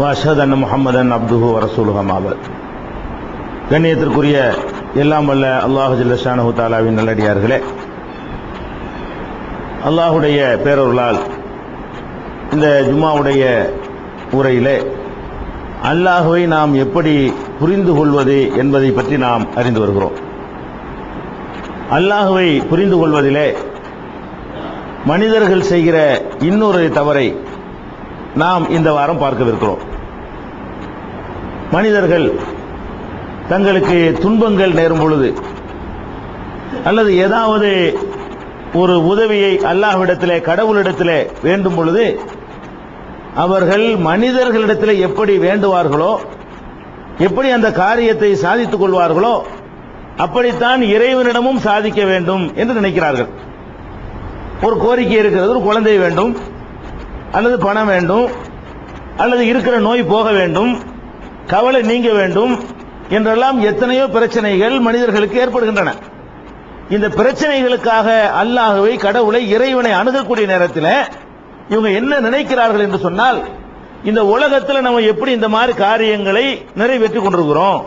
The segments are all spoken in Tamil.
வாஷத் அன் முகமதன் அப்துஹு வரசூலுக மாபத் கண்ணியத்திற்குரிய எல்லாம் வல்ல அல்லாஹு ஜில்லஷானு தாலாவின் நல்லடியார்களே அல்லாஹுடைய பேரொருளால் இந்த ஜுமாவுடைய உரையிலே அல்லாஹுவை நாம் எப்படி புரிந்து கொள்வது என்பதை பற்றி நாம் அறிந்து வருகிறோம். அல்லாஹுவை புரிந்து கொள்வதிலே மனிதர்கள் செய்கிற இன்னொரு தவறை நாம் இந்த வாரம் பார்க்கவிருக்கிறோம். மனிதர்கள் தங்களுக்கு துன்பங்கள் நேரும் பொழுது அல்லது ஏதாவது ஒரு உதவியை அல்லாஹ்விடத்திலே கடவுளிடத்திலே வேண்டும் பொழுது அவர்கள் மனிதர்களிடத்திலே எப்படி வேண்டுவார்களோ எப்படி அந்த காரியத்தை சாதித்துக் கொள்வார்களோ அப்படித்தான் இறைவனிடமும் சாதிக்க வேண்டும் என்று நினைக்கிறார்கள். ஒரு கோரிக்கை இருக்கிறது ஒரு குழந்தை வேண்டும் அல்லது பணம் வேண்டும் அல்லது இருக்கிற நோய் போக வேண்டும் கவலை நீங்க வேண்டும். என்றெல்லாம் எத்தனையோ பிரச்சனைகள் மனிதர்களுக்கு ஏற்படுகின்றன. இந்த பிரச்சனைகளுக்காக அல்லாகவே கடவுளை இறைவனை அணுகக்கூடிய நேரத்தில் இவங்க என்ன நினைக்கிறார்கள் என்று சொன்னால் இந்த உலகத்தில் நம்ம எப்படி இந்த மாதிரி காரியங்களை நிறைவேற்றி கொண்டிருக்கிறோம்?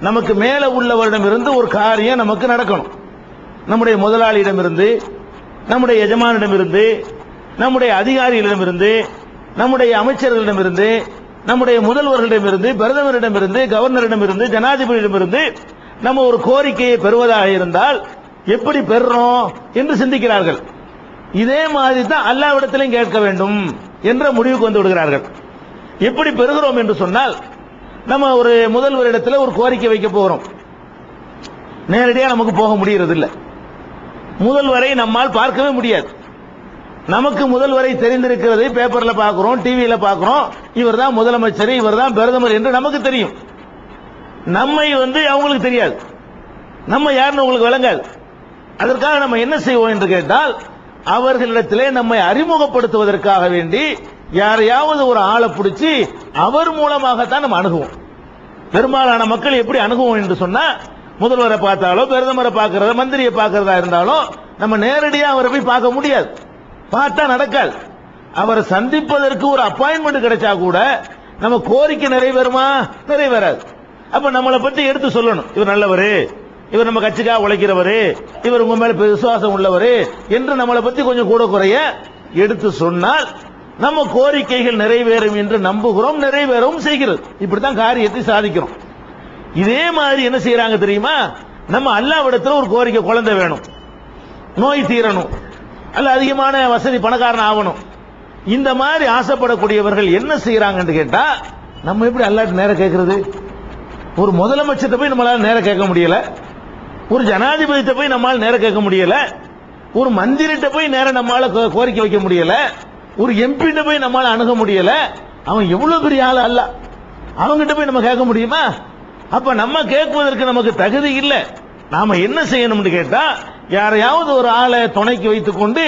நமக்கு மேல உள்ளவரிடமிருந்து ஒரு காரியம் நமக்கு நடக்கணும். நம்முடைய முதலாளியிடமிருந்து நம்முடைய எஜமானிடமிருந்து நம்முடைய அதிகாரிகளிடமிருந்து நம்முடைய அமைச்சர்களிடமிருந்து நம்முடைய முதல்வர்களிடமிருந்து பிரதமரிடமிருந்து கவர்னரிடமிருந்து ஜனாதிபதியிடமிருந்து நம்ம ஒரு கோரிக்கையை பெறுவதாக இருந்தால் எப்படி பெறுறோம் என்று சிந்திக்கிறார்கள். இதே மாதிரி தான் அல்லாவிடத்திலையும் கேட்க வேண்டும் என்ற முடிவுக்கு வந்து விடுகிறார்கள். எப்படி பெறுகிறோம் என்று சொன்னால் நம்ம ஒரு முதல்வரிடத்தில் ஒரு கோரிக்கை வைக்க போகிறோம் நேரடியாக நமக்கு போக முடியறது இல்லை முதல்வரை நம்மால் பார்க்கவே முடியாது. நமக்கு முதல்வரை தெரிந்திருக்கிறது பேப்பர்ல பாக்குறோம் டிவியில பாக்குறோம் இவர் தான் முதலமைச்சர் இவர் தான் பிரதமர் என்று நமக்கு தெரியும். நம்மை வந்து அவங்களுக்கு தெரியாது. நம்ம யாருன்னு உங்களுக்கு விளங்காது. அதற்காக நம்ம என்ன செய்வோம் என்று கேட்டால் அவர்களிடத்திலே நம்மை அறிமுகப்படுத்துவதற்காக வேண்டி யாரையாவது ஒரு ஆளை பிடிச்சி அவர் மூலமாகத்தான் நம்ம அணுகுவோம். பெரும்பாலான மக்கள் எப்படி அணுகுவோம் என்று சொன்னா முதல்வரை பார்த்தாலோ பிரதமரை பார்க்கறத மந்திரியை பார்க்கறதா இருந்தாலும் நம்ம நேரடியாக அவரை போய் பார்க்க முடியாது. பார்த்தா நடக்காது. அவரை சந்திப்பதற்கு ஒரு அப்பாயின்மெண்ட் கிடைச்சா கூட நம்ம கோரிக்கை நிறைவேறுமா? நிறைவேறாது. அப்ப நம்மளை பத்தி எடுத்து சொல்லணும். இவர் நல்லவரு. இவர் நம்ம கட்சிக்காக உழைக்கிறவரு. இவர் உங்க மேல விசுவாசம் உள்ளவரு என்று நம்மளை பத்தி கொஞ்சம் கூட குறைய எடுத்து சொன்னால் நம்ம கோரிக்கைகள் நிறைவேறும் என்று நம்புகிறோம் நிறைவேறவும் செய்கிறது. இப்படித்தான் காரியத்தை சாதிக்கிறோம். இதே மாதிரி என்ன செய்யறாங்க தெரியுமா? நம்ம அல்லாவிடத்துல ஒரு கோரிக்கை குழந்தை வேணும். நோய் தீரணும். அல்ல அதிகமான வசதி பணக்காரன் ஆகணும். இந்த மாதிரி ஆசைப்படக்கூடியவர்கள் என்ன செய்யறாங்கன்னு கேட்டா நம்ம எப்படி அல்லாட்டு நேரம் கேட்கறது ஒரு முதலமைச்சர்கிட்ட போய் நம்மளால நேரம் கேட்க முடியல. ஒரு ஜனாதிபதியிட்ட போய் நம்மளால நேரம் கேட்க முடியல. ஒரு மந்திரிட்ட போய் நேரம் நம்மளால கோ- கோரிக்கை வைக்க முடியல. ஒரு எம்பிட்ட போய் நம்மளால அணுக முடியல. அவன் எவ்வளவு பெரிய ஆள் அல்ல. அவங்கிட்ட போய் நம்ம கேட்க முடியுமா? அப்ப நம்ம கேட்பதற்கு நமக்கு தகுதி இல்லை. நாம என்ன செய்யணும்னு கேட்டா யாரையாவது ஒரு ஆளை துணைக்கு வைத்துக் கொண்டு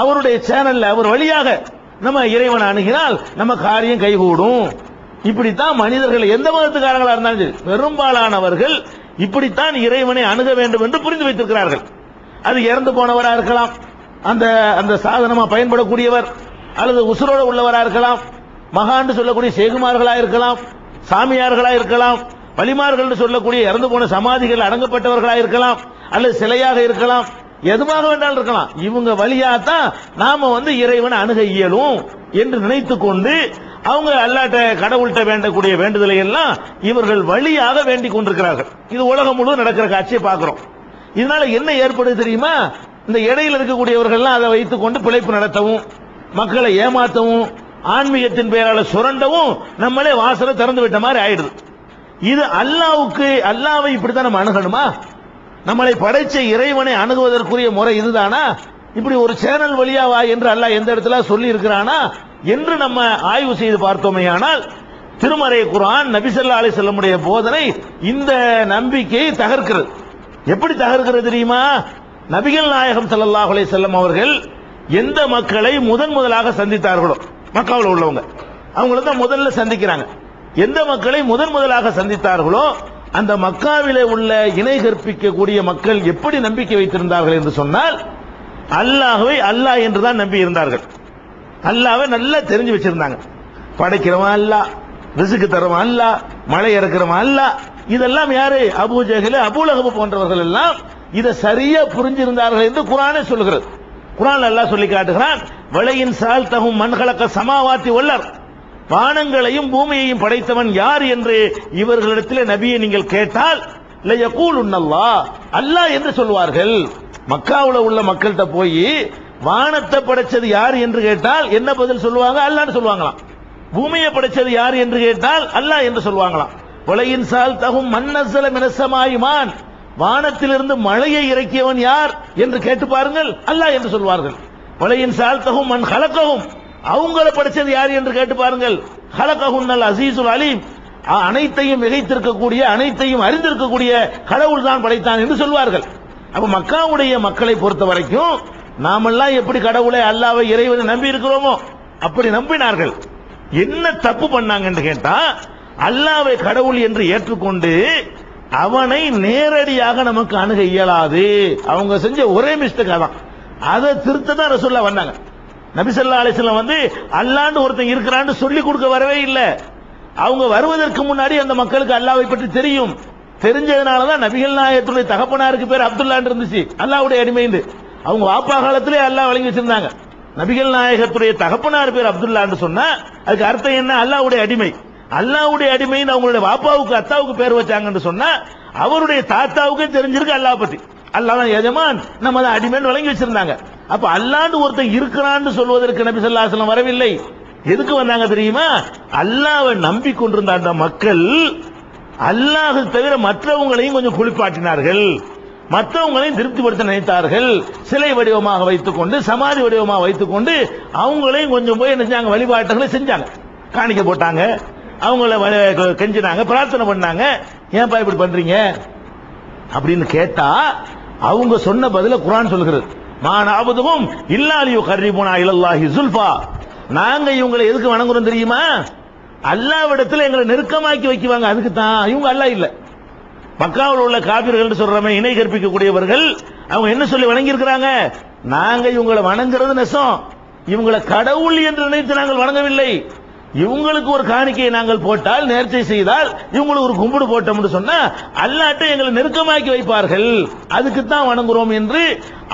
அவருடைய சேனல்ல அவர் வழியாக நம்ம இறைவனை அணுகினால் நம்ம காரியம் கைகூடும். இப்படித்தான் மனிதர்கள் எந்த மதத்துக்காரங்களா இருந்தாலும் சரி பெரும்பாலானவர்கள் இப்படித்தான் இறைவனை அணுக வேண்டும் என்று புரிந்து வைத்திருக்கிறார்கள். அது இறந்து போனவரா இருக்கலாம் அந்த அந்த சாதனமா பயன்படக்கூடியவர் அல்லது உசுரோட உள்ளவரா இருக்கலாம் மகான்னு சொல்லக்கூடிய சேகுமார்களா இருக்கலாம் சாமியார்களா இருக்கலாம் வலிமார்கள் சொல்லக்கூடிய இறந்து போன சமாதிகள் அடங்கப்பட்டவர்களா இருக்கலாம் அல்லது சிலையாக இருக்கலாம் எதுவாக வேண்டாலும் இருக்கலாம். இவங்க வழியா தான் நாம வந்து இறைவனை அணுக இயலும் என்று நினைத்து கொண்டு அவங்க அல்லாட்ட கடவுள்கிட்ட வேண்டக்கூடிய வேண்டுதலை எல்லாம் இவர்கள் வழியாக வேண்டிக் கொண்டிருக்கிறார்கள். இது உலகம் முழுவதும் நடக்கிற காட்சியை பார்க்கிறோம். இதனால என்ன ஏற்படுது தெரியுமா? இந்த இடையில இருக்கக்கூடியவர்கள்லாம் அதை வைத்துக் கொண்டு பிழைப்பு நடத்தவும் மக்களை ஏமாத்தவும் ஆன்மீகத்தின் பெயரால சுரண்டவும் நம்மளே வாசலை திறந்து விட்ட மாதிரி ஆயிடுது. இது அல்லாவுக்கு அல்லாவை இப்படித்தான் நம்ம அணுகணுமா? நம்மளை படைச்ச இறைவனை அணுகுவதற்குரிய முறை இதுதானா? இப்படி ஒரு சேனல் வழியாவா என்று அல்லாஹ் எந்த இடத்துல சொல்லி இருக்கிறானா என்று நம்ம ஆய்வு செய்து பார்த்தோமே ஆனால் திருமறை குரான் நபிசல்லா அலி செல்லமுடைய போதனை இந்த நம்பிக்கையை தகர்க்கிறது. எப்படி தகர்க்கிறது தெரியுமா? நபிகள் நாயகம் சல்லாஹ் அலி செல்லம் அவர்கள் எந்த மக்களை முதன் முதலாக சந்தித்தார்களோ மக்காவில் உள்ளவங்க அவங்கள தான் முதல்ல சந்திக்கிறாங்க. எந்த மக்களை முதன் முதலாக சந்தித்தார்களோ அந்த மக்காவிலே உள்ள இணை கற்பிக்கக்கூடிய மக்கள் எப்படி நம்பிக்கை வைத்திருந்தார்கள் என்று சொன்னால் அல்லாஹுவை அல்லாஹ் என்றுதான் நம்பி இருந்தார்கள். அல்லாவை நல்லா தெரிஞ்சு வச்சிருந்தாங்க. படைக்கிறவன் அல்லாஹ் ரிசுக்கு தரவன் அல்லாஹ் மழை இறக்கிறவன் அல்லாஹ் இதெல்லாம் யாரு? அபு ஜஹல் அபூலகபு போன்றவர்கள் எல்லாம் இதை சரியா புரிஞ்சிருந்தார்கள் என்று குரானே சொல்லுகிறது. குரான் அல்லாஹ் சொல்லி காட்டுகிறான் வளையின் சால் தகும் மண்கலக்க சமாவாத்தி உள்ளார் வானங்களையும் பூமியையும் படைத்தவன் யார் என்று இவர்களிடத்தில் நபியை நீங்கள் கேட்டால் லயகூல் உன்னல்லா அல்லாஹ். என்று சொல்வார்கள் மக்காவுல உள்ள மக்கள்கிட்ட போய் வானத்தை படைச்சது யார் என்று கேட்டால் என்ன பதில் சொல்லுவாங்க? அல்லான்னு சொல்லுவாங்களாம். பூமியை படைச்சது யார் என்று கேட்டால் அல்லாஹ் என்று சொல்லுவாங்களாம். உலகின் சால் தகும் மன்னசல மினசமாயுமான் வானத்திலிருந்து மழையை இறக்கியவன் யார் என்று கேட்டு பாருங்கள் அல்லாஹ் என்று சொல்வார்கள். உலகின் சால் தகும் மண் கலக்கவும் அவங்கள படைச்சது யார் என்று கேட்டு பாருங்கள். ஹலகஹுன்னல் அசீசுல் அலீம். அனைத்தையும் மிகைத்திருக்கக்கூடிய அனைத்தையும் அறிந்திருக்கக்கூடிய கடவுள் தான் படைத்தான் என்று சொல்வார்கள். அப்ப மக்காவுடைய மக்களை பொறுத்த வரைக்கும் நாமெல்லாம் எப்படி கடவுளை அல்லாவை இறைவனை நம்பி இருக்கிறோமோ அப்படி நம்பினார்கள். என்ன தப்பு பண்ணாங்கன்னு கேட்டா அல்லாவை கடவுள் என்று ஏற்றுக்கொண்டு அவனை நேரடியாக நமக்கு அணுக இயலாது. அவங்க செஞ்ச ஒரே மிஸ்டேக் அதான். அதை திருத்த தான் ரசூல்லா வந்தாங்க. நபிசல்லா அலிஸ்லாம் வந்து அல்லாண்டு ஒருத்தன் இருக்கிறான்னு சொல்லி கொடுக்க வரவே இல்லை. அவங்க வருவதற்கு முன்னாடி அந்த மக்களுக்கு அல்லாவை பற்றி தெரியும். தெரிஞ்சதுனாலதான் நபிகள் நாயகத்துடைய தகப்பனாருக்கு பேர் அப்துல்லான்னு இருந்துச்சு. அல்லாவுடைய அடிமைந்து. அவங்க வாப்பா காலத்திலே அல்லாஹ் வழங்கி வச்சிருந்தாங்க. நபிகள் நாயகத்துடைய தகப்பனார் பேர் அப்துல்லான்னு சொன்னா அதுக்கு அர்த்தம் என்ன? அல்லாவுடைய அடிமை. அல்லாவுடைய அடிமைன்னு அவங்களுடைய வாப்பாவுக்கு அத்தாவுக்கு பேர் வச்சாங்கன்னு சொன்னா அவருடைய தாத்தாவுக்கே தெரிஞ்சிருக்கு அல்லாஹ் பத்தி. அல்லாஹ் தான் எஜமான் நம்ம அதை அடிமைன்னு வழங்கி வச்சிருந்தாங்க. அப்ப அல்லாண்டு ஒருத்தன் இருக்கிறான்னு சொல்வதற்கு நபி சொல்லாசலம் வரவில்லை. எதுக்கு வந்தாங்க தெரியுமா? அல்லாவை நம்பிக்கொண்டிருந்த அந்த மக்கள் அல்லாஹ் தவிர மற்றவங்களையும் கொஞ்சம் குளிப்பாட்டினார்கள். மற்றவங்களையும் திருப்திப்படுத்த நினைத்தார்கள். சிலை வடிவமாக வைத்துக்கொண்டு சமாதி வடிவமாக வைத்துக்கொண்டு அவங்களையும் கொஞ்சம் போய் என்ன செஞ்சாங்க? வழிபாட்டுகளை செஞ்சாங்க. காணிக்க போட்டாங்க. அவங்கள வ- கெஞ்சினாங்க பிரார்த்தனை பண்ணாங்க. ஏன்பா இப்படி பண்றீங்க? அப்படின்னு கேட்டா அவங்க சொன்ன பதில குரான் சொல்கிறது. மானாவதும் இல்லாலியோ கர்ரிபுனா இலல்லாஹி சுல்ஃபா. நாங்க இவங்களை எதுக்கு வணங்குறோம் தெரியுமா? அல்லாவிடத்துல எங்களை நெருக்கமாக்கி வைக்குவாங்க. அதுக்கு தான் இவங்க அல்லா இல்ல. மக்காவில் உள்ள காபிர்கள் சொல்றமே இணை கற்பிக்கக்கூடியவர்கள் அவங்க என்ன சொல்லி வணங்கியிருக்கிறாங்க? நாங்க இவங்களை வணங்குறது நெசம். இவங்களை கடவுள் என்று நினைத்து நாங்கள் வணங்கவில்லை. இவங்களுக்கு ஒரு காணிக்கையை நாங்கள் போட்டால் நேர்ச்சை செய்தால் இவங்களுக்கு ஒரு கும்பிடு போட்டோம்னு சொன்னா அல்லாட்டை எங்களை நெருக்கமாக்கி வைப்பார்கள். அதுக்கு தான் வணங்குறோம் என்று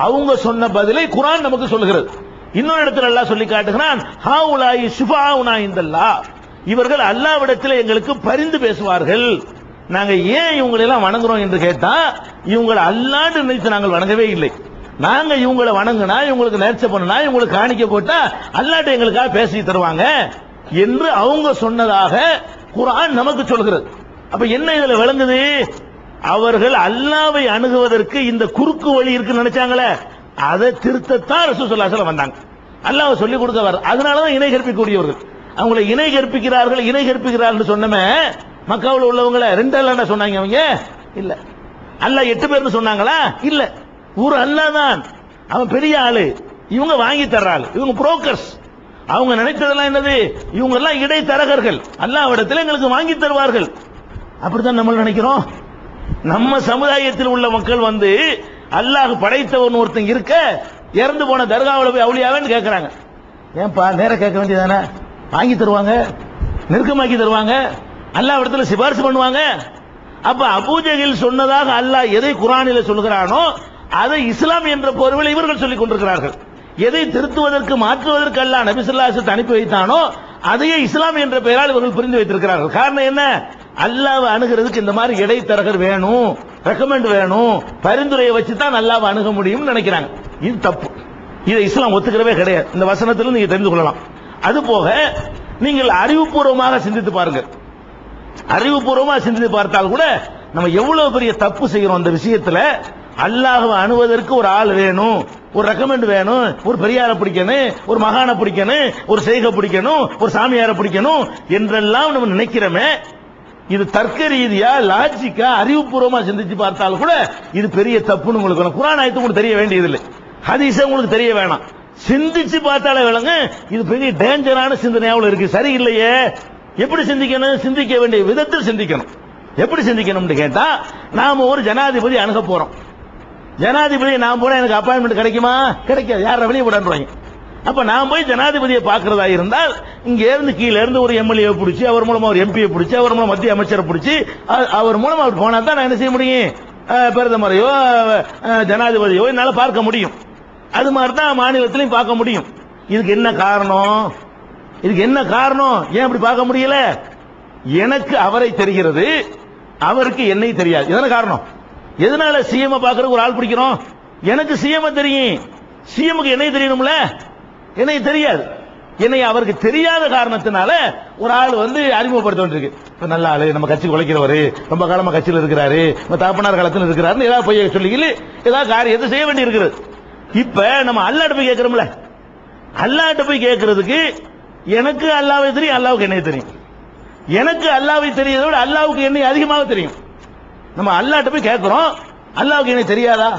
அவங்க சொன்ன பதிலை குரான் நமக்கு சொல்கிறது இன்னொரு இடத்துல அல்லாஹ் சொல்லி காட்டுகிறான் ஹாவுலாயி சுபாவுனா இந்தல்லா இவர்கள் அல்லாவிடத்தில் எங்களுக்கு பரிந்து பேசுவார்கள். நாங்க ஏன் இவங்களை எல்லாம் வணங்குறோம் என்று கேட்டா இவங்களை அல்லாண்டு நினைத்து நாங்கள் வணங்கவே இல்லை. நாங்க இவங்களை வணங்கினா இவங்களுக்கு நேர்ச்சை பண்ணினா இவங்களுக்கு காணிக்க போட்டா அல்லாட்ட எங்களுக்காக பேசி தருவாங்க. என்று அவங்க சொன்னதாக குரான் நமக்கு சொல்கிறது. அப்ப என்ன இதுல விளங்குது? அவர்கள் அல்லாவை அணுகுவதற்கு இந்த குறுக்கு வழி இருக்கு நினைச்சாங்களே அதை திருத்தத்தான் ரசூலுல்லாஹி வந்தாங்க. அல்லாவை சொல்லிக் கொடுக்க வர அதனாலதான் இணை கற்பிக்கக்கூடியவர்கள். அவங்களை இணை கற்பிக்கிறார்கள் இணை கற்பிக்கிறார்கள் சொன்னமே மக்காவில் உள்ளவங்களை ரெண்டு அல்லா சொன்னாங்க அவங்க? இல்ல. அல்லாஹ் எட்டு பேர்னு சொன்னாங்களா? இல்ல. ஒரு அல்லா தான். அவன் பெரிய ஆளு. இவங்க வாங்கி தர்றாள் இவங்க புரோக்கர்ஸ் அவங்க நினைத்ததெல்லாம் என்னது? இவங்க எல்லாம் இடைத்தரகர்கள். அல்லாவிடத்தில் எங்களுக்கு வாங்கி தருவார்கள். அப்படித்தான் நம்ம நினைக்கிறோம். நம்ம சமுதாயத்தில் உள்ள மக்கள் வந்து அல்லாஹ் படைத்தவன் ஒருத்தன் இருக்க இறந்து போன தர்காவில் போய் அவளியாவேன்னு கேட்கறாங்க ஏன்பா நேர கேட்க வேண்டியதானே? வாங்கி தருவாங்க நெருக்கமாக்கி தருவாங்க அல்லாஹ் இடத்துல சிபாரிசு பண்ணுவாங்க. அப்ப அபூஜகில் சொன்னதாக அல்லாஹ் எதை குரானில சொல்கிறானோ அதை இஸ்லாம் என்ற பொருளில் இவர்கள் சொல்லிக் கொண்டிருக்கிறார்கள். எதை திருத்துவதற்கு மாற்றுவதற்கு அல்ல நபி அனுப்பி வைத்தானோ அதையே இஸ்லாம் என்ற பெயரால் இவர்கள் புரிந்து வைத்திருக்கிறார்கள். காரணம் என்ன? அல்லாவை அணுகிறதுக்கு இந்த மாதிரி இடைத்தரகர் வேணும் ரெக்கமெண்ட் வேணும் பரிந்துரையை வச்சு தான் அல்லாவை அணுக முடியும்னு நினைக்கிறாங்க. இது தப்பு. இதை இஸ்லாம் ஒத்துக்கிறவே கிடையாது. இந்த வசனத்தில் நீங்க தெரிந்து கொள்ளலாம். அது போக நீங்கள் அறிவுபூர்வமாக சிந்தித்து பாருங்கள். அறிவுபூர்வமா சிந்தித்து பார்த்தால் கூட நம்ம எவ்வளவு பெரிய தப்பு செய்யறோம் அந்த விஷயத்துல அல்லாஹுவை அணுவதற்கு ஒரு ஆள் வேணும் ஒரு ரெக்கமெண்ட் வேணும் ஒரு பெரியாரை பிடிக்கணும் ஒரு மகானை பிடிக்கணும் ஒரு செய்கை பிடிக்கணும் ஒரு சாமியாரை பிடிக்கணும் என்றெல்லாம் நம்ம நினைக்கிறோமே. இது தர்க்க ரீதியா லாஜிக்கா அறிவுபூர்வமா சிந்திச்சு பார்த்தாலும் கூட இது பெரிய தப்புன்னு உங்களுக்கு வேணும். ஆயத்து உங்களுக்கு தெரிய வேண்டியதில்லை. ஹதீஸே உங்களுக்கு தெரிய வேணாம். சிந்திச்சு பார்த்தாலே விளங்க இது பெரிய டேஞ்சரான சிந்தனையாவில் இருக்கு. சரியில்லையே. எப்படி சிந்திக்கணும்? சிந்திக்க வேண்டிய விதத்தில் சிந்திக்கணும். எப்படி சிந்திக்கணும்னு கேட்டா நாம ஒரு ஜனாதிபதி அணுக போறோம். ஜனாதிபதி நான் போனா எனக்கு அப்பாயின்மெண்ட் கிடைக்குமா? கிடைக்காது. யார வெளியே விடன்றாங்க அப்ப நான் போய் ஜனாதிபதியை பாக்குறதா இருந்தால் இங்க இருந்து கீழே இருந்து ஒரு எம்எல்ஏ பிடிச்சி அவர் மூலமா ஒரு எம்பியை பிடிச்சி அவர் மூலம் மத்திய அமைச்சரை பிடிச்சி அவர் மூலமா அவர் போனா தான் நான் என்ன செய்ய முடியும்? பிரதமரையோ ஜனாதிபதியோ என்னால பார்க்க முடியும். அது மாதிரி தான் மாநிலத்திலையும் பார்க்க முடியும். இதுக்கு என்ன காரணம்? இதுக்கு என்ன காரணம்? ஏன் அப்படி பார்க்க முடியல? எனக்கு அவரை தெரிகிறது. அவருக்கு என்னை தெரியாது. எதன காரணம்? எதனால சிஎம் பாக்குறதுக்கு ஒரு ஆள் பிடிக்கிறோம்? எனக்கு சிஎம் தெரியும். சிஎம்க்கு என்னை தெரியணும்ல? என்னை தெரியாது. என்னை அவருக்கு தெரியாத காரணத்தினால ஒரு ஆள் வந்து அறிமுகப்படுத்த வேண்டியிருக்கு இப்ப நல்ல ஆளு நம்ம கட்சி உழைக்கிறவரு ரொம்ப காலமா கட்சியில் இருக்கிறாரு நம்ம தாப்பனார் காலத்தில் இருக்கிறாருன்னு ஏதாவது போய் சொல்லி ஏதாவது காரியத்தை செய்ய வேண்டி இருக்கிறது இப்ப நம்ம அல்லாட்ட போய் கேட்கிறோம்ல. அல்லாட்ட போய் கேட்கறதுக்கு எனக்கு அல்லாவை தெரியும் அல்லாவுக்கு என்னைய தெரியும். எனக்கு அல்லாவை தெரியறதை விட அல்லாவுக்கு என்னை அதிகமாக தெரியும். நம்ம அல்லாட்ட போய் கேட்கிறோம் அல்லாவுக்கு என்ன தெரியாதா?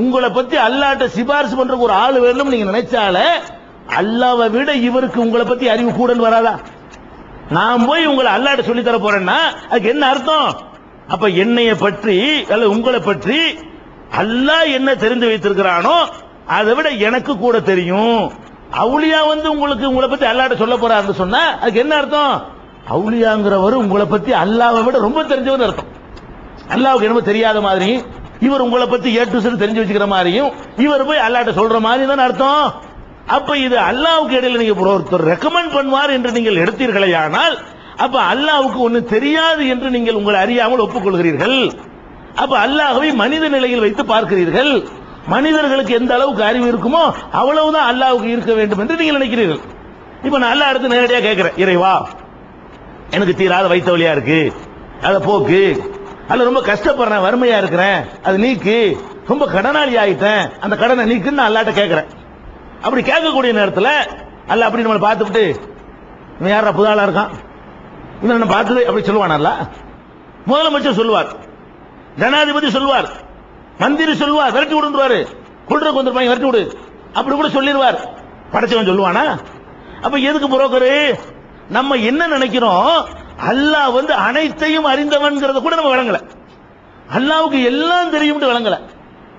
உங்களை பத்தி அல்லாட்ட சிபாரிசு பண்றதுக்கு ஒரு ஆள் வேணும் நீங்க நினைச்சாலே அல்லாவை விட இவருக்கு உங்களை பத்தி அறிவு கூடன்னு வராதா? நான் போய் உங்களை அல்லாட்ட சொல்லி தர போறேன்னா அதுக்கு என்ன அர்த்தம்? அப்ப என்னைய பற்றி அல்ல உங்களை பற்றி அல்லாஹ் என்ன தெரிந்து வைத்திருக்கிறானோ அதை விட எனக்கு கூட தெரியும். அவுலியா வந்து உங்களுக்கு உங்களை பத்தி அல்லாட்ட சொல்ல போறாருன்னு சொன்னா அதுக்கு என்ன அர்த்தம்? அவுலியாங்கிறவர் உங்களை பத்தி அல்லாவை விட ரொம்ப தெரிஞ்சவன் அர்த்தம். அல்லாவுக்கு என்னமோ தெரியாத மாதிரி இவர் உங்களை பத்தி ஏ டு தெரிஞ்சு வச்சுக்கிற மாதிரியும் இவர் போய் அல்லாட்ட சொல்ற மாதிரி தான் அர்த்தம். அப்ப இது அல்லாவுக்கு இடையில நீங்க ஒருத்தர் ரெக்கமெண்ட் பண்ணுவார் என்று நீங்கள் எடுத்தீர்களே ஆனால் அப்ப அல்லாவுக்கு ஒண்ணு தெரியாது என்று நீங்கள் உங்களை அறியாமல் ஒப்புக்கொள்கிறீர்கள். அப்ப அல்லாஹவை மனித நிலையில் வைத்து பார்க்கிறீர்கள். மனிதர்களுக்கு எந்த அளவுக்கு அறிவு இருக்குமோ அவ்வளவுதான் அல்லாவுக்கு இருக்க வேண்டும் என்று நீங்கள் நினைக்கிறீர்கள். இப்ப நான் அல்லா அடுத்து நேரடியாக கேட்கிறேன் இறைவா எனக்கு தீராத வைத்த வழியா இருக்கு. அதை போக்கு. அல்ல ரொம்ப கஷ்டப்படுறேன் வறுமையா இருக்கிறேன். அது நீக்கு. ரொம்ப கடனாளி ஆயிட்டேன். அந்த கடனை நீக்குன்னு நான் அல்லாட்ட கேட்கிறேன் அப்படி கேட்கக்கூடிய நேரத்தில் அல்ல அப்படி நம்மளை பார்த்துட்டு இவன் யாரா புதாளா இருக்கான்? இவன் என்ன பார்த்தது அப்படி சொல்லுவானல்ல முதலமைச்சர் சொல்லுவார். ஜனாதிபதி சொல்லுவார். மந்திரி சொல்லுவார். விரட்டி விடுவாரு குளிர வந்துருப்பாங்க விரட்டி விடு. அப்படி கூட சொல்லிடுவார். படைச்சவன் சொல்லுவானா? அப்ப எதுக்கு புரோக்கரு? நம்ம என்ன நினைக்கிறோம்? அல்லாஹ் வந்து அனைத்தையும் அறிந்தவன்கிறத கூட நம்ம வழங்கல. அல்லாவுக்கு எல்லாம் தெரியும் வழங்கல.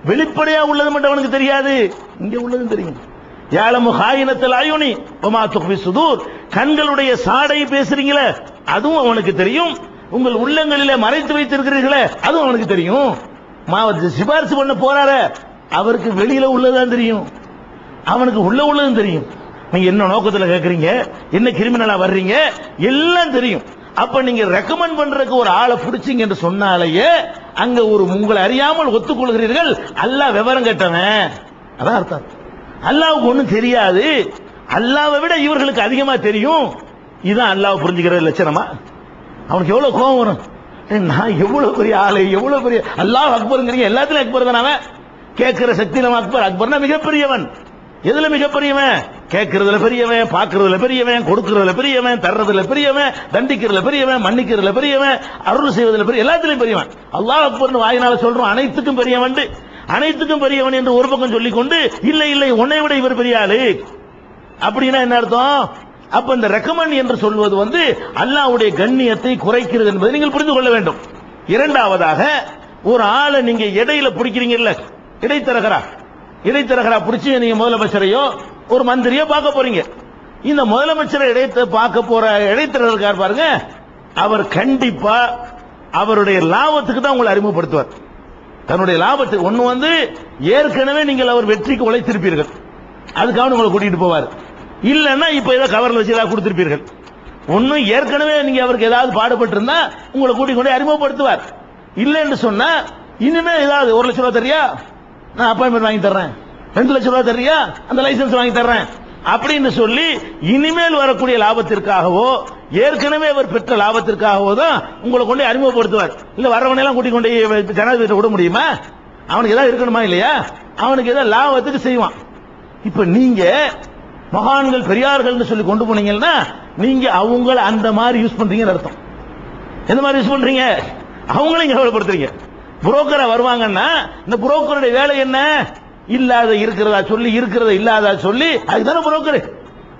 வெளிப்படையா உள்ளது மட்டும் அவனுக்கு தெரியாது. இங்க உள்ளதும் தெரியும். ஏழமு ஹாயினத்தில் ஆயுனி உமா துக்வி சுதூர். கண்களுடைய சாடை பேசுறீங்களே அதுவும் அவனுக்கு தெரியும். உங்கள் உள்ளங்களில மறைத்து வைத்திருக்கிறீர்களே அதுவும் அவனுக்கு தெரியும். மாவட்ட சிபாரிசு பண்ண போறாரு அவருக்கு வெளியில உள்ளதான் தெரியும். அவனுக்கு உள்ள உள்ளதும் தெரியும். நீங்க என்ன நோக்கத்தில் கேட்குறீங்க என்ன கிரிமினலா வர்றீங்க? எல்லாம் தெரியும். அப்ப நீங்க ரெக்கமெண்ட் பண்றதுக்கு ஒரு ஆளை பிடிச்சிங்க என்று சொன்னாலேயே அங்க ஒரு உங்களை அறியாமல் ஒத்துக்கொள்கிறீர்கள். அல்லாஹ் விவரம் கேட்டவன். அதான் அர்த்தம். அல்லாவுக்கு ஒண்ணும் தெரியாது. அல்லாவை விட இவர்களுக்கு அதிகமா தெரியும். இதுதான் அல்லாஹ் புரிஞ்சுக்கிற லட்சணமா? அவனுக்கு எவ்வளவு கோபம் வரும்? நான் எவ்வளவு பெரிய ஆளு எவ்வளவு பெரிய அல்லாஹ் அக்பருங்கிறீங்க. எல்லாத்துலயும் அக்பர் தானே அவன். கேட்கிற சக்தி நம்ம அக்பர். அக்பர்னா மிகப்பெரியவன். எதுல மிகப்பெரியவன்? கேட்கறதுல பெரியவன் பாக்குறதுல பெரியவன் கொடுக்கறதுல பெரியவன் தர்றதுல பெரியவன் தண்டிக்கிறதுல பெரியவன் மன்னிக்கிறதுல பெரியவன் அருள் செய்வதில் பெரிய எல்லாத்திலையும் பெரியவன். அல்லாஹ் அக்பர்னு வாயினால சொல்றோம் அனைத்துக்கும் பெரியவன் அனைத்துக்கும் பெரியவன் என்று ஒரு பக்கம் சொல்லிக் கொண்டு இல்லை இல்லை உன்னை விட இவர் பெரிய ஆளு. அப்படின்னா என்ன அர்த்தம்? அப்ப இந்த ரெக்கமெண்ட் என்று சொல்வது வந்து அல்லாவுடைய கண்ணியத்தை குறைக்கிறது என்பதை நீங்கள் புரிந்து கொள்ள வேண்டும். இரண்டாவதாக ஒரு ஆளை நீங்க இடையில பிடிக்கிறீங்கல்ல இடைத்தரகரா? இடைத்தரகரா பிடிச்சி நீங்க முதலமைச்சரையோ ஒரு மந்திரியோ பார்க்க போறீங்க. இந்த முதலமைச்சரை இடைத்த பார்க்க போற இடைத்தரகர் இருக்கார் பாருங்க? அவர் கண்டிப்பா அவருடைய லாபத்துக்கு தான் உங்களை அறிமுகப்படுத்துவார். தன்னுடைய லாபத்துக்கு ஒண்ணு வந்து ஏற்கனவே நீங்கள் அவர் வெற்றிக்கு உழைத்திருப்பீர்கள். அதுக்காக உங்களை கூட்டிட்டு போவார். இல்லைன்னா இப்ப ஏதோ கவர்ல வச்சு ஏதாவது கொடுத்திருப்பீர்கள். ஒன்னும் ஏற்கனவே நீங்க அவருக்கு ஏதாவது பாடுபட்டு இருந்தா உங்களை கூட்டிக் கொண்டு அறிமுகப்படுத்துவார். இல்லைன்னு சொன்னா இனிமே ஏதாவது ஒரு லட்சம் ரூபாய் தெரியா நான் அப்பாயின்மெண்ட் வாங்கி தர்றேன். ரெண்டு லட்சம் ரூபாய் தர்றியா? அந்த லைசன்ஸ் வாங்கி தர்றேன். அப்படின்னு சொல்லி இனிமேல் வரக்கூடிய லாபத்திற்காகவோ ஏற்கனவே அவர் பெற்ற லாபத்திற்காகவோ தான் உங்களை கொண்டு அறிமுகப்படுத்துவார். இல்ல வரவனையெல்லாம் கூட்டிக் கொண்டு ஜனாதிபதி விட முடியுமா? அவனுக்கு ஏதாவது இருக்கணுமா இல்லையா? அவனுக்கு ஏதாவது லாபத்துக்கு செய்வான். இப்ப நீங்க மகான்கள் பெரியார்கள்னு சொல்லி கொண்டு போனீங்கன்னா நீங்க அவங்கள அந்த மாதிரி யூஸ் பண்றீங்கன்னு அர்த்தம். எந்த மாதிரி யூஸ் பண்றீங்க? அவங்களையும் கவலைப்படுத்துறீங்க. புரோக்கரை வருவாங்கன்னா இந்த புரோக்கருடைய வேலை என்ன? இல்லாத இருக்கிறதா சொல்லி இருக்கிறத இல்லாதா சொல்லி அதுதானே புரோக்கர்.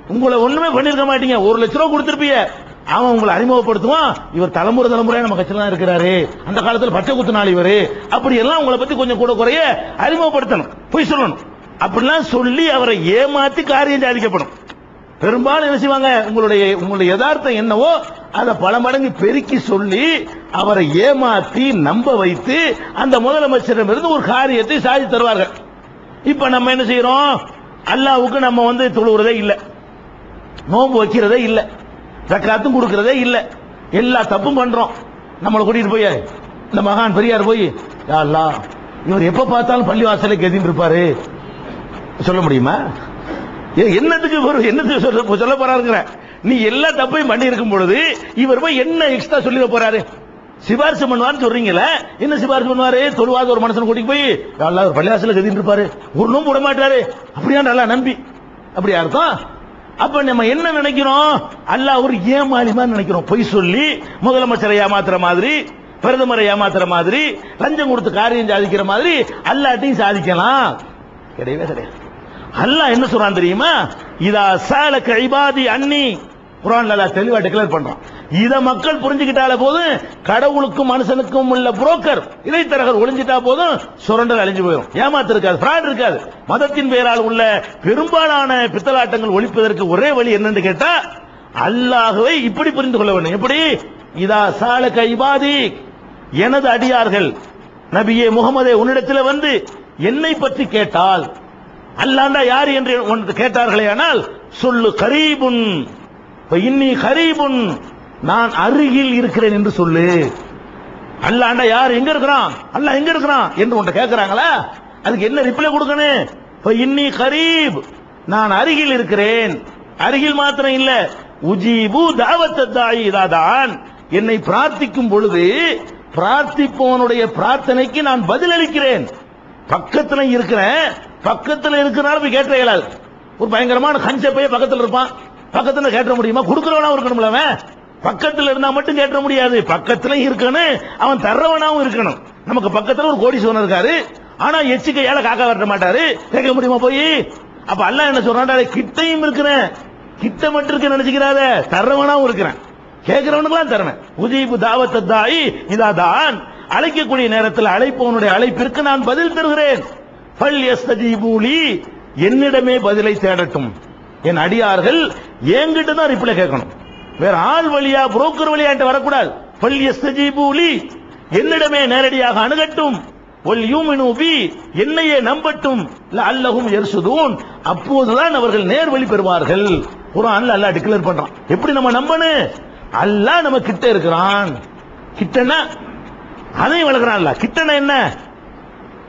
உங்களை ஒண்ணுமே பண்ணிருக்க மாட்டீங்க. ஒரு லட்ச ரூபா கொடுத்திருப்பீங்க அவன் உங்களை அறிமுகப்படுத்துவான். இவர் தலைமுறை தலைமுறையா நம்ம கட்சியில தான் இருக்கிறாரு. அந்த காலத்துல பச்சை குத்து நாள் இவரு. அப்படி எல்லாம் உங்களை பத்தி கொஞ்சம் கூட குறைய அறிமுகப்படுத்தணும். போய் சொல்லணும். அப்படிலாம் சொல்லி அவரை ஏமாத்தி காரியம் சாதிக்கப்படும். பெரும்பாலும் என்ன செய்வாங்க? உங்களுடைய உங்களுடைய யதார்த்தம் என்னவோ அதை பல மடங்கு பெருக்கி சொல்லி அவரை ஏமாத்தி நம்ப வைத்து அந்த முதலமைச்சரிடமிருந்து ஒரு காரியத்தை சாதி தருவார்கள். இப்ப நம்ம என்ன செய்யறோம்? அல்லாவுக்கு நம்ம வந்து தொழுகிறதே இல்லை. நோம்பு வைக்கிறதே இல்லை. ஜக்காத்தும் கொடுக்கறதே இல்லை. எல்லா தப்பும் பண்றோம். நம்மளை கூட்டிட்டு போய் இந்த மகான் பெரியார் போய் யா அல்லாஹ் இவர் எப்ப பார்த்தாலும் பள்ளி வாசலை கெதின்னு இருப்பாரு. சொல்ல முடியுமா? என்னத்துக்கு இவர் என்னத்துக்கு சொல்ல சொல்ல போறாருங்கிற. நீ எல்லா தப்பையும் பண்ணி இருக்கும் பொழுது இவர் போய் என்ன எக்ஸ்ட்ரா சொல்லிட போறாரு? சிபாரிசு பண்ணுவார்னு சொல்றீங்களே என்ன சிபாரிசு பண்ணுவாரு? தொழுவாத ஒரு மனுஷன் கூட்டிட்டு போய் நல்லா ஒரு பள்ளியாசில கதின்னு இருப்பாரு. ஒரு நோம்பு விட மாட்டாரு. அப்படியா நல்லா நம்பி. அப்படி அர்த்தம்? அப்ப நம்ம என்ன நினைக்கிறோம்? அல்லாஹ் ஒரு ஏமாளிமா நினைக்கிறோம். பொய் சொல்லி முதலமைச்சரை ஏமாத்துற மாதிரி பிரதமரை ஏமாத்துற மாதிரி லஞ்சம் கொடுத்து காரியம் சாதிக்கிற மாதிரி அல்லாட்டையும் சாதிக்கலாம். கிடையவே கிடையாது. அல்லாஹ் என்ன சொல்றான் தெரியுமா? இதா சாலக இபாதி அன்னி. குரான் நல்லா தெளிவா டிக்ளேர் பண்றான். இத மக்கள் புரிஞ்சுக்கிட்டால போதும் கடவுளுக்கும் மனுஷனுக்கும் உள்ள புரோக்கர் இடைத்தரகர் ஒளிஞ்சிட்டா போதும் சுரண்டல் அழிஞ்சு போயிடும் ஏமாத்து இருக்காது ஃப்ராட் இருக்காது. மதத்தின் பெயரால் உள்ள பெரும்பாலான பித்தலாட்டங்கள் ஒழிப்பதற்கு ஒரே வழி என்னன்னு கேட்டா அல்லாகவே இப்படி புரிந்து கொள்ள வேண்டும். எப்படி? இதா சால கைபாதி எனது அடியார்கள் நபியே முகமதே உன்னிடத்தில் வந்து என்னை பற்றி கேட்டால் அல்லாண்டா யார் என்று ஒன்று கேட்டார்களே ஆனால் சொல்லு கரீபுன். இப்ப இன்னி கரீபுன். நான் அருகில் இருக்கிறேன் என்று சொல்லு. அல்லாண்டா யார் எங்க இருக்கிறான்? அல்லா எங்க இருக்கிறான்? என்று ஒன்று கேட்கிறாங்களா அதுக்கு என்ன ரிப்ளை கொடுக்கணும்? இப்ப இன்னி கரீப். நான் அருகில் இருக்கிறேன். அருகில் மாத்திரம் இல்ல. உஜீபு தாவத்த தாயி இதாதான் என்னை பிரார்த்திக்கும் பொழுது பிரார்த்திப்பவனுடைய பிரார்த்தனைக்கு நான் பதிலளிக்கிறேன். பக்கத்துல இருக்கிறேன். பக்கத்தில் இருக்கிறனால போய் கேட்ட இயலாது. ஒரு பயங்கரமான கஞ்ச போய் பக்கத்தில் இருப்பான். பக்கத்தில் கேட்ட முடியுமா? கொடுக்கிறவனாவும் இருக்கணும்ல அவன். பக்கத்தில் இருந்தா மட்டும் கேட்ட முடியாது. பக்கத்துல இருக்கணும். அவன் தர்றவனாவும் இருக்கணும். நமக்கு பக்கத்துல ஒரு கோடீஸ்வரன் இருக்காரு. ஆனா எச்சிக்கையால காக்கா வரட்ட மாட்டாரு. கேட்க முடியுமா போய்? அப்ப அல்ல என்ன சொல்றான் கிட்டையும் இருக்கிறேன் கிட்ட மட்டும் இருக்க நினைச்சுக்கிறாத. தர்றவனாவும் இருக்கிறேன். கேட்கிறவனுக்கெல்லாம் தரணும் உதீபு தாவத்த தாய் இதாதான் அழைக்கக்கூடிய நேரத்தில் அழைப்பவனுடைய அழைப்பிற்கு நான் பதில் தருகிறேன். பல் எஸ்தஜீபூலி என்னிடமே பதிலை தேடட்டும். என் அடியார்கள் என்கிட்ட தான் ரிப்ளை கேட்கணும். வேற ஆள் வழியா புரோக்கர் வழியா வரக்கூடாது. பல் எஸ்தஜீபூலி என்னிடமே நேரடியாக அணுகட்டும். ஒல் யூமினு பி என்னையே நம்பட்டும். அல்லஹும் எர்சுதூன் அப்போதுதான் அவர்கள் நேர்வழி பெறுவார்கள். குரான்ல அல்லாஹ் டிக்ளேர் பண்றான். எப்படி நம்ம நம்பனு அல்லாஹ் நம்ம கிட்ட இருக்கிறான். கிட்டனா அதையும் வளர்க்கிறான் கிட்டனா என்ன?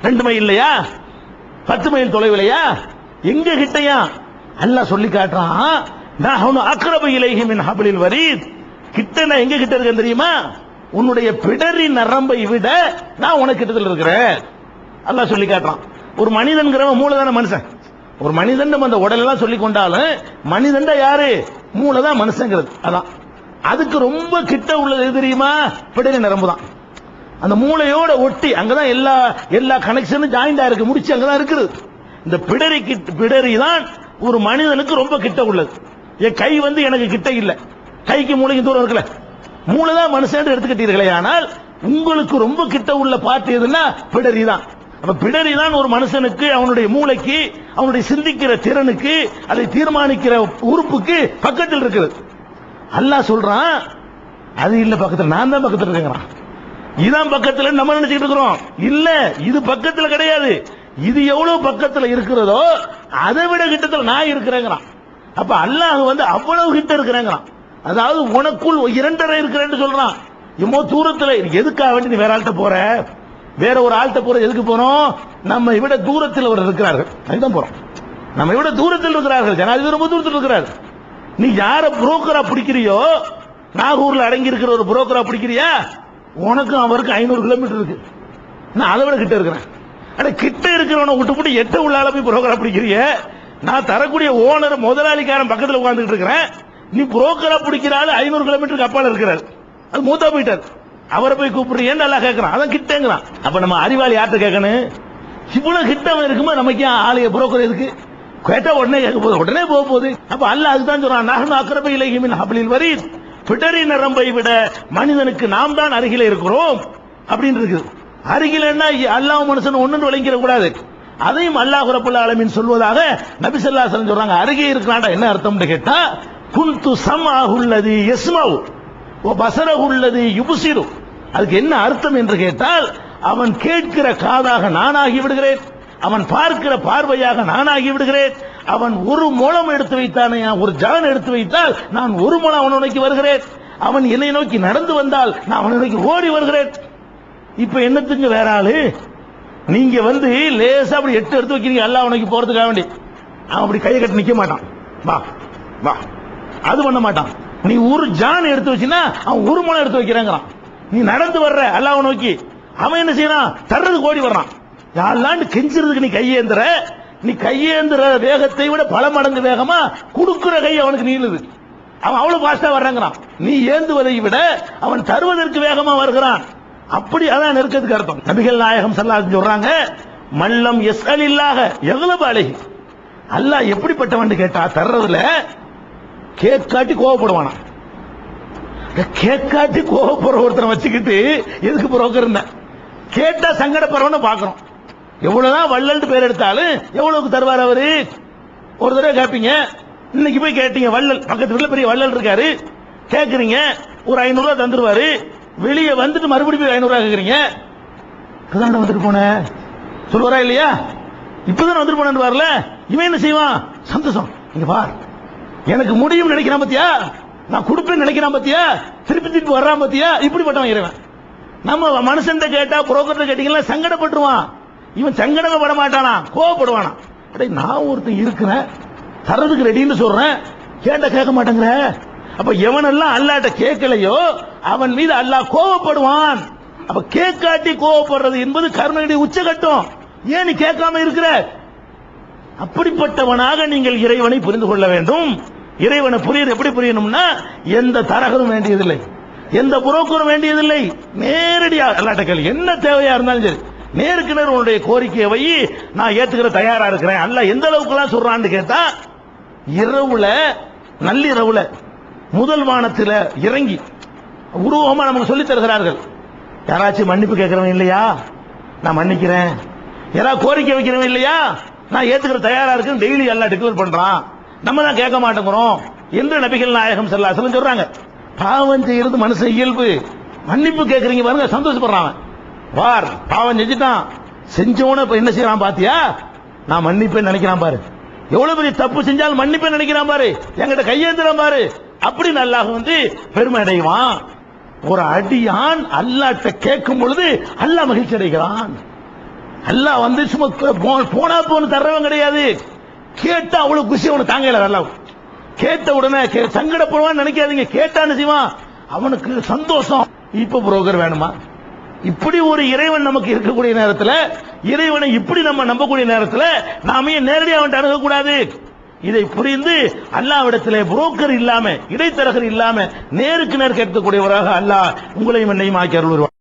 ரெண்டுமே இல்லையா? பத்து மைல் தொலைவிலையா? எங்க கிட்டயா? அல்ல சொல்லி காட்டுறான் நான் அக்ரப இலைஹி மின் ஹபிலில் வரீத். கிட்டனா எங்க கிட்ட இருக்க தெரியுமா? உன்னுடைய பிடரி நரம்பை விட நான் உனக்கு கிட்டத்தில் இருக்கிறேன். அல்ல சொல்லி காட்டுறான். ஒரு மனிதன்கிறவன் மூலதான மனுஷன். ஒரு மனிதன் நம்ம அந்த உடலெல்லாம் சொல்லி கொண்டாலும் மனிதன் யாரு? மூளைதான் மனுஷங்கிறது. அதான். அதுக்கு ரொம்ப கிட்ட உள்ளது தெரியுமா? பிடரி நரம்பு தான் அந்த மூளையோட ஒட்டி அங்கதான் எல்லா எல்லா கனெக்ஷனும் ஜாயிண்டா இருக்கு முடிச்சு அங்கதான் இருக்குது. இந்த பிடரி பிடரி தான் ஒரு மனிதனுக்கு ரொம்ப கிட்ட உள்ளது. என் கை வந்து எனக்கு கிட்ட இல்ல. கைக்கு மூளைக்கு தூரம் இருக்குல்ல. மூளை தான் மனுஷன் எடுத்துக்கிட்டீர்களே ஆனால் உங்களுக்கு ரொம்ப கிட்ட உள்ள பார்த்து எதுன்னா பிடரி தான் அப்ப பிடரி தான் ஒரு மனுஷனுக்கு அவனுடைய மூளைக்கு அவனுடைய சிந்திக்கிற திறனுக்கு அதை தீர்மானிக்கிற உறுப்புக்கு பக்கத்தில் இருக்கிறது அல்லாஹ் சொல்றான் அது இல்ல பக்கத்தில் நான் தான் பக்கத்தில் இருக்கிறான். இதான் பக்கத்துல நம்ம நினைச்சிட்டு இருக்கிறோம். இல்ல இது பக்கத்துல கிடையாது. இது எவ்வளவு பக்கத்துல இருக்கிறதோ அதை விட கிட்டத்துல நான் இருக்கிறேங்கிறான். அப்ப அல்லாஹ் வந்து அவ்வளவு கிட்ட இருக்கிறேங்கிறான். அதாவது உனக்குள் இரண்டரை இருக்கிறேன்னு சொல்றான். இம்மோ தூரத்துல எதுக்காக வேண்டி நீ வேற ஆள்கிட்ட போற? வேற ஒரு ஆள்கிட்ட போற எதுக்கு போறோம் நம்ம விட தூரத்தில் அவர் இருக்கிறார்கள். அதுதான் போறோம். நம்ம விட தூரத்தில் இருக்கிறார்கள். ஜனாதிபதி ரொம்ப தூரத்தில் இருக்கிறார். நீ யார புரோக்கரா பிடிக்கிறியோ நாகூர்ல அடங்கி இருக்கிற ஒரு புரோக்கரா பிடிக்கிறியா? உனக்கும் அவருக்கு ஐநூறு கிலோமீட்டர் இருக்கு. நான் அதை விட கிட்ட இருக்கிறேன். அட கிட்ட இருக்கிறவனை விட்டு போட்டு எட்ட உள்ளால போய் புரோக்கரா பிடிக்கிறீங்க நான் தரக்கூடிய ஓனர் முதலாளிக்காரன் பக்கத்துல உட்கார்ந்துட்டு இருக்கிறேன். நீ புரோக்கரா பிடிக்கிறாள் ஐநூறு கிலோமீட்டருக்கு அப்பால் இருக்கிறார் அது மூத்தா போயிட்டார். அவரை போய் கூப்பிடுறீங்கன்னு நல்லா கேட்கறான் அதான் கிட்டங்கிறான். அப்ப நம்ம அறிவாளி யார்கிட்ட கேட்கணும்? இவ்வளவு கிட்டவன் இருக்குமா நமக்கு ஏன் புரோக்கர் எதுக்கு கேட்டா உடனே கேட்க போகுது. உடனே போக போகுது. அப்ப அல்ல அதுதான் சொல்றான் நகன் அக்கரபை இலகிமின் ஹபலில் வரி பிடரி நரம்பை விட மனிதனுக்கு நாம் தான் அருகில இருக்கிறோம் அப்படின்னு இருக்குது. அருகிலன்னா அல்லாஹ் மனுஷன் ஒன்னு விளங்கிட கூடாது அதையும் அல்லாஹ் ரப்பல் ஆலமின் சொல்வதாக நபி ஸல்லல்லாஹு அலைஹி சொல்றாங்க. அருகே இருக்கிறான்டா என்ன அர்த்தம்னு கேட்டா குந்து சமாஹுல்லதி யஸ்மவு ஓ பசரகுள்ளது யுபுசிரு. அதுக்கு என்ன அர்த்தம் என்று கேட்டால் அவன் கேட்கிற காதாக நானாகி விடுகிறேன். அவன் பார்க்கிற பார்வையாக நானாகி விடுகிறேன். அவன் ஒரு மூலம் எடுத்து வைத்தானே ஒரு ஜான் எடுத்து வைத்தால் நான் ஒரு மூலம் அவனை நோக்கி வருகிறேன். அவன் என்னை நோக்கி நடந்து வந்தால் நான் அவனை நோக்கி ஓடி வருகிறேன். இப்ப என்னத்துக்கு வேற ஆளு? நீங்க வந்து லேசா அப்படி எட்டு எடுத்து வைக்கிறீங்க எல்லாம் உனக்கு போறதுக்காக வேண்டி. அவன் அப்படி கையை கட்டி நிக்க மாட்டான். வா வா. அது பண்ண மாட்டான். நீ ஒரு ஜான் எடுத்து வச்சுன்னா அவன் ஒரு மூலம் எடுத்து வைக்கிறாங்கிறான். நீ நடந்து வர்ற அல்லாஹ் நோக்கி. அவன் என்ன செய்யறான்? தர்றது ஓடி வர்றான். யாரெல்லாம் கெஞ்சிறதுக்கு நீ கையேந்திர நீ கையேந்திர வேகத்தை விட பல மடங்கு வேகமா குடுக்கிற கை அவனுக்கு நீளுது. அவன் அவ்வளவு பாஸ்டா வர்றாங்கிறான். நீ ஏந்துவதை விட அவன் தருவதற்கு வேகமா வருகிறான். அப்படி அதான் நெருக்கத்துக்கு அர்த்தம். நபிகள் நாயகம் சல்லாஹ் சொல்றாங்க மல்லம் எஸ் இல்லாக எவ்வளவு அழகி அல்லாஹ் எப்படிப்பட்டவன் கேட்டா தர்றதுல கேக் காட்டி கோவப்படுவானா கேக் காட்டி கோவப்படுற ஒருத்தனை வச்சுக்கிட்டு எதுக்கு புரோக்கர் கேட்டா சங்கடப்படுறவன பாக்குறோம் எவ்வளவுதான் வள்ளல்னு பேர் எடுத்தாலும் எவ்வளவுக்கு தருவார் அவரு? ஒரு தடவை கேட்பீங்க இன்னைக்கு போய் கேட்டீங்க வள்ளல். பக்கத்து வீட்டுல பெரிய வள்ளல் இருக்காரு. கேக்குறீங்க. ஒரு ஐநூறு ரூபா தந்துருவாரு. வெளியே வந்துட்டு மறுபடியும் போய் ஐநூறு ரூபா கேக்குறீங்க. இப்பதான் வந்துட்டு போனேன் சொல்லுவாரா இல்லையா? இப்பதான் வந்துட்டு போனேன்னு வரல. இவன் என்ன செய்வான்? சந்தோஷம். இங்க பார். எனக்கு முடியும் நினைக்கிறான் பத்தியா? நான் கொடுப்பேன்னு நினைக்கிறான் பத்தியா? திருப்பி திருப்பி வர்றான் பத்தியா? இப்படிப்பட்டவன் இறைவன். நம்ம மனுஷன் கேட்டா புரோக்கர்ட்ட கேட்டீங்கன்னா சங்கடப்பட்டுருவான். இவன் சங்கடப்பட மாட்டானா கோவப்படுவானா? அடே நான் ஒருத்தன் இருக்கிறேன். தர்றதுக்கு ரெடின்னு சொல்றேன். கேட்ட கேட்க மாட்டேங்கிற? அப்ப எவனெல்லாம் அல்லாட்ட கேட்கலையோ அவன் மீது அல்லாஹ் கோவப்படுவான். அப்ப கேட்காட்டி கோவப்படுறது என்பது கருணையுடைய உச்சகட்டம். ஏன் நீ கேட்காம இருக்கிற? அப்படிப்பட்டவனாக நீங்கள் இறைவனை புரிந்து கொள்ள வேண்டும். இறைவனை புரியுது எப்படி புரியணும்னா எந்த தரகரும் வேண்டியதில்லை. எந்த புரோக்கரும் வேண்டியதில்லை. நேரடியாக அல்லாட்ட கேள்வி என்ன தேவையா இருந்தாலும் சரி. நேருக்கு நேர் உன்னுடைய கோரிக்கையை வை நான் ஏத்துக்கிற தயாரா இருக்கிறேன். அல்ல எந்த அளவுக்கு எல்லாம் சொல்றான்னு கேட்டா இரவுல நள்ளிரவுல முதல் வானத்தில் இறங்கி உருவமா நமக்கு சொல்லி தருகிறார்கள். யாராச்சும் மன்னிப்பு கேட்கிறவன் இல்லையா? நான் மன்னிக்கிறேன். யாராவது கோரிக்கை வைக்கிறவன் இல்லையா? நான் ஏத்துக்கிற தயாரா இருக்குன்னு டெய்லி எல்லாம் டிக்ளேர் பண்றான். நம்ம தான் கேட்க மாட்டேங்கிறோம். என்று நபிகள் நாயகம் செல்லாசலம் சொல்றாங்க. பாவம் செய்யறது மனுஷன் இயல்பு. மன்னிப்பு கேட்கறீங்க பாருங்க சந்தோஷப்படுறான் அவன். பார் பாவம் செஞ்சுட்டான். செஞ்சவன இப்ப என்ன செய்யறான் பாத்தியா? நான் மன்னிப்பேன் நினைக்கிறான் பாரு. எவ்வளவு பெரிய தப்பு செஞ்சாலும் மன்னிப்பேன் நினைக்கிறான் பாரு. எங்கிட்ட கையெழுத்துறான் பாரு. அப்படி நல்லா வந்து பெருமை அடைவான். ஒரு அடியான் அல்லாட்ட கேட்கும் பொழுது அல்லா மகிழ்ச்சி அடைகிறான். அல்லா வந்து சும்மா போ- போனா போன்னு தர்றவன் கிடையாது. கேட்டா அவ்வளவு குஷி அவனுக்கு தாங்கல அல்லா கேட்ட உடனே கே- சங்கடப்படுவான்னு நினைக்காதீங்க. கேட்டான்னு செய்வான்? அவனுக்கு சந்தோஷம். இப்ப புரோக்கர் வேணுமா? இப்படி ஒரு இறைவன் நமக்கு இருக்கக்கூடிய நேரத்துல இறைவனை இப்படி நம்ம நம்பக்கூடிய நேரத்துல நாம ஏன் நேரடியாக அவன்கிட்ட அணுகக்கூடாது. இதை புரிந்து அல்லாவிடத்திலே புரோக்கர் இல்லாம இடைத்தரகர் இல்லாம நேருக்கு நேர் கேட்கக்கூடியவராக அல்லாஹ் உங்களையும் என்னையும் ஆக்கி அருள்வார்